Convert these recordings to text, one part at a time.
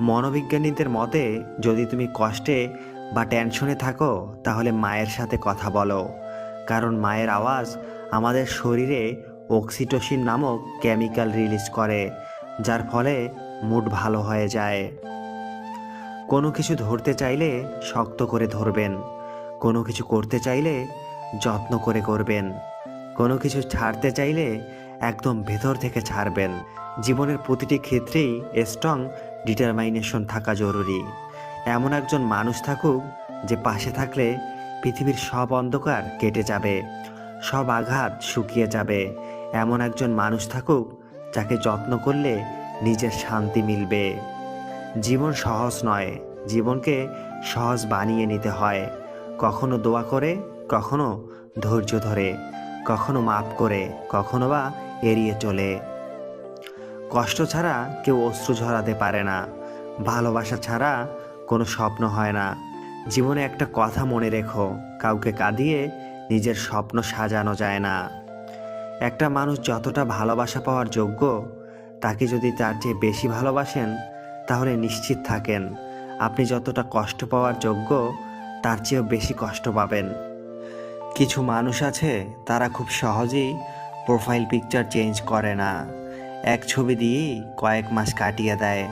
মনোবিজ্ঞানীদের মতে, যদি তুমি কষ্টে বা টেনশনে থাকো, তাহলে মায়ের সাথে কথা বলো। কারণ মায়ের আওয়াজ আমাদের শরীরে অক্সিটোসিন নামক কেমিক্যাল রিলিজ করে, যার ফলে মুড ভালো হয়ে যায়। কোনো কিছু ধরতে চাইলে শক্ত করে ধরবেন, কোনো কিছু করতে চাইলে যত্ন করে করবেন, কোনো কিছু ছাড়তে চাইলে একদম ভেতর থেকে ছাড়বেন। জীবনের প্রতিটি ক্ষেত্রেই স্ট্রং ডিটারমাইনেশন থাকা জরুরি। এমন একজন মানুষ থাকুক যে পাশে থাকলে পৃথিবীর সব অন্ধকার কেটে যাবে, সব আঘাত শুকিয়ে যাবে। এমন একজন মানুষ থাকুক যাকে যত্ন করলে নিজের শান্তি মিলবে। জীবন সহজ নয়, জীবনকে সহজ বানিয়ে নিতে হয়। কখনো দোয়া করে, কখনো ধৈর্য ধরে, কখনো মাপ করে, কখনো বা এড়িয়ে চলে। কষ্ট ছাড়া কেউ অশ্রু ঝরাতে পারে না। ভালোবাসা ছাড়া কোনো স্বপ্ন হয় না। জীবনে একটা কথা মনে রেখো, কাউকে কাঁদিয়ে নিজের স্বপ্ন সাজানো যায় না। একটা মানুষ যতটা ভালোবাসা পাওয়ার যোগ্য, তাকে যদি তার চেয়ে বেশি ভালোবাসেন, তাহলে নিশ্চিত থাকেন। আপনি যতটা কষ্ট পাওয়ার যোগ্য, তার চেয়েও বেশি কষ্ট পাবেন। কিছু মানুষ আছে, তারা খুব সহজেই প্রোফাইল পিকচার চেঞ্জ করে না। এক ছবি দিয়েই কয়েক মাস কাটিয়ে দেয়।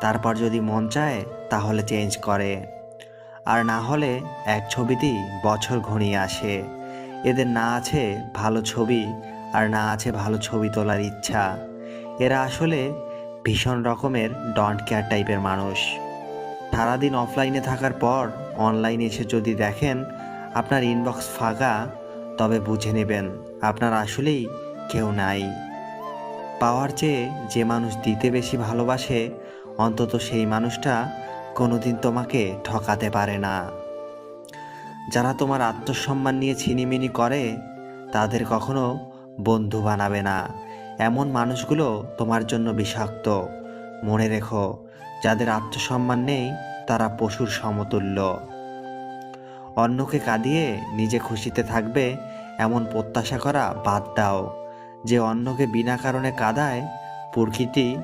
তারপর যদি মন চায়, তাহলে চেঞ্জ করে। আর না হলে এক ছবিতেই বছর ঘনিয়ে আসে। এদের না আছে ভালো ছবি, আর না আছে ভালো ছবি তোলার ইচ্ছা। এরা আসলে ভীষণ রকমের ডন্ট কেয়ার টাইপের মানুষ। সারাদিন অফলাইনে থাকার পর অনলাইনে এসে যদি দেখেন, আপনার ইনবক্স ফাঁকা, তবে বুঝে নেবেন, আপনার আসলেই কেউ নাই। পাওয়ার চেয়ে যে মানুষ দিতে বেশি ভালোবাসে, অন্তত সেই মানুষটা কোনোদিন তোমাকে ঠকাতে পারে না। যারা তোমার আত্মসম্মান নিয়ে ছিনিমিনি করে, তাদের কখনো বন্ধু বানাবে না। এমন মানুষগুলো তোমার জন্য বিষাক্ত। মনে রেখো, যাদের আত্মসম্মান নেই, তারা পশুর সমতুল্য। অন্যকে কাঁদিয়ে নিজে খুশিতে থাকবে, এমন প্রত্যাশা করা বাদ দাও। যে অন্যকে বিনা কারণে কাঁদায়, প্রকৃতি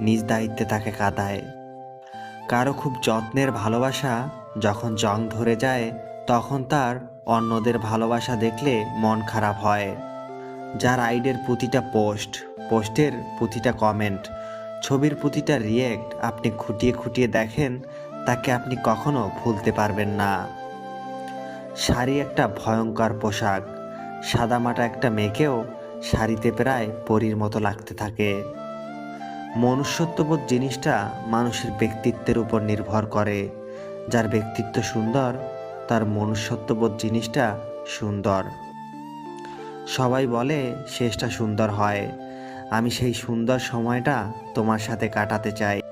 নিজ দায়িত্বে তাকে কাঁদায়। কারও খুব যত্নের ভালোবাসা যখন জং ধরে যায়, তখন তার অন্যদের ভালোবাসা দেখলে মন খারাপ হয়। যার আইডের প্রতিটা পোস্ট, পোস্টের প্রতিটা কমেন্ট, ছবির প্রতিটা রিয়েক্ট আপনি খুঁটিয়ে খুঁটিয়ে দেখেন, তাকে আপনি কখনো ভুলতে পারবেন না। শাড়ি একটা ভয়ঙ্কর পোশাক সাদামাটা একটা মেয়েকেও শাড়িতে প্রায় পরীর মতো লাগতে থাকে। মনুষ্যত্ববোধ জিনিসটা মানুষের ব্যক্তিত্বের উপর নির্ভর করে। যার ব্যক্তিত্ব সুন্দর, তার মনুষ্যত্ববোধ জিনিসটা সুন্দর। সবাই বলে, শেষটা সুন্দর হয়। আমি সেই সুন্দর সময়টা তোমার সাথে কাটাতে চাই।